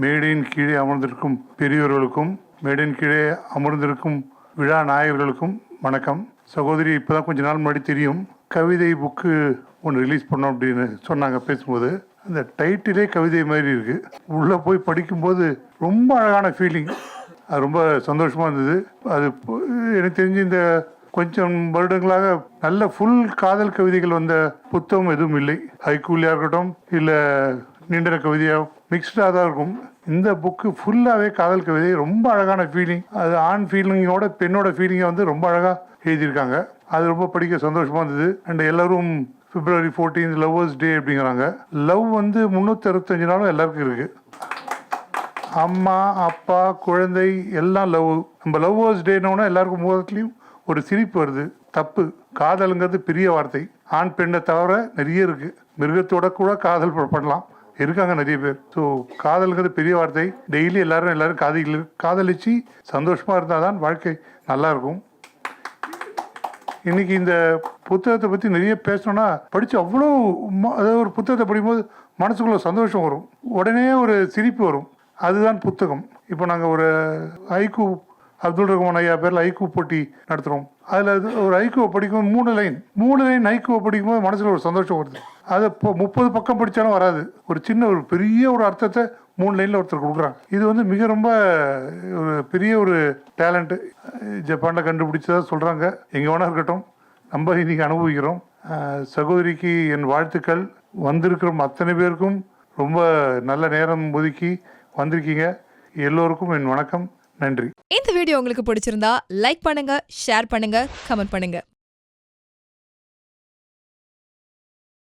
மேடையின் கீழே அமர்ந்திருக்கும் பெரியவர்களுக்கும் மேடையின் கீழே அமர்ந்திருக்கும் விழா நாயகர்களுக்கும் வணக்கம். சகோதரி இப்போதான் கொஞ்ச நாள் முன்னாடி தெரியும் கவிதை புக்கு ஒன்று ரிலீஸ் பண்ணோம் அப்படின்னு சொன்னாங்க பேசும்போது. அந்த டைட்டிலே கவிதை மாதிரி இருக்கு. உள்ளே போய் படிக்கும்போது ரொம்ப அழகான ஃபீலிங் அது ரொம்ப சந்தோஷமா இருந்தது. அது எனக்கு தெரிஞ்சு இந்த கொஞ்சம் வருடங்களாக நல்ல ஃபுல் காதல் கவிதைகள் வந்த புத்தகம் எதுவும் இல்லை. ஹைக்கூலியாக இருக்கட்டும் இல்லை நீண்ட கவிதையாக மிக்ஸ்டாக தான் இருக்கும். இந்த புக்கு ஃபுல்லாகவே காதல் கவிதை ரொம்ப அழகான ஃபீலிங் அது ஆண் ஃபீலிங்கோட பெண்ணோட ஃபீலிங்கை வந்து ரொம்ப அழகாக எழுதியிருக்காங்க. அது ரொம்ப படிக்க சந்தோஷமாக இருந்தது. அண்ட் எல்லோரும் பிப்ரவரி 14 லவ்வர்ஸ் டே அப்படிங்கிறாங்க. லவ் வந்து முந்நூற்றி அறுபத்தஞ்சு நாளும் எல்லாருக்கும் இருக்குது அம்மா அப்பா குழந்தை எல்லாம் லவ் நம்ம லவ்வர்ஸ் டேனோன்னா எல்லாருக்கும் முகத்துலேயும் ஒரு சிரிப்பு வருது. தப்பு. காதலுங்கிறது பெரிய வார்த்தை. ஆண் பெண்ணை தவிர நிறைய இருக்குது மிருகத்தோட கூட காதல் பண்ணலாம். இருக்காங்க நிறைய பேர். ஸோ காதல்கிறது பெரிய வார்த்தை. டெய்லி எல்லாரும் எல்லாரும் காதலி காதலிச்சு சந்தோஷமாக இருந்தால் தான் வாழ்க்கை நல்லாயிருக்கும். இன்றைக்கி இன்னைக்கு இந்த புத்தகத்தை பற்றி நிறைய பேசணும்னா படித்து அவ்வளோ அதாவது ஒரு புத்தகத்தை படிக்கும்போது மனசுக்குள்ள சந்தோஷம் வரும். உடனே ஒரு சிரிப்பு வரும். அதுதான் புத்தகம். இப்போ நாங்கள் ஒரு ஐக்கு அப்துல் ரஹ்மான் ஐயா பேரில் ஐக்கூ போட்டி நடத்துகிறோம் அதில் ஒரு ஐக்கூவை படிக்கும்போது மூணு லைன். மூணு லைன் ஐக்கூவை படிக்கும்போது மனசில் ஒரு சந்தோஷம் வருது. அதை இப்போ முப்பது பக்கம் படித்தாலும் வராது. ஒரு சின்ன ஒரு பெரிய ஒரு அர்த்தத்தை மூணு லைனில் ஒருத்தர் கொடுக்குறாங்க. இது வந்து மிக ரொம்ப ஒரு பெரிய ஒரு டேலண்ட்டு ஜப்பானில் கண்டுபிடிச்சதாக சொல்கிறாங்க எங்கே வேணா இருக்கட்டும். நம்ம இன்றைக்கி அனுபவிக்கிறோம். சகோதரிக்கு என் வாழ்த்துக்கள். வந்திருக்கிற அத்தனை பேருக்கும் ரொம்ப நல்ல நேரம் ஒதுக்கி வந்திருக்கீங்க. எல்லோருக்கும் என் வணக்கம். நன்றி. இந்த வீடியோ உங்களுக்கு பிடிச்சிருந்தா லைக் பண்ணுங்க ஷேர் பண்ணுங்க கமெண்ட் பண்ணுங்க.